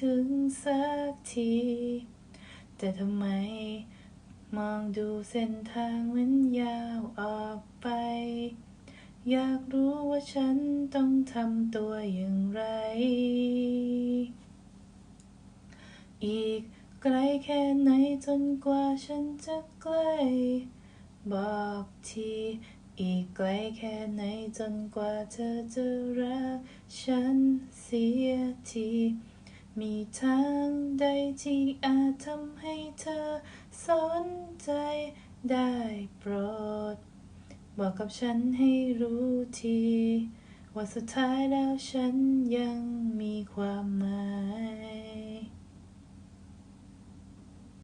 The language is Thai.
ถึงสักที แต่ทำไม มองดูเส้นทางมันยาวออกไป อยากรู้ว่าฉันต้องทำตัวอย่างไร อีกไกลแค่ไหนจนกว่าฉันจะใกล้ บอกทีอีกไกลแค่ไหนจนกว่าเธอจะรักฉันเสียที มีทางใดที่อาจทำให้เธอสนใจได้โปรด บอกกับฉันให้รู้ที ว่าสุดท้ายแล้วฉันยังมีความหมาย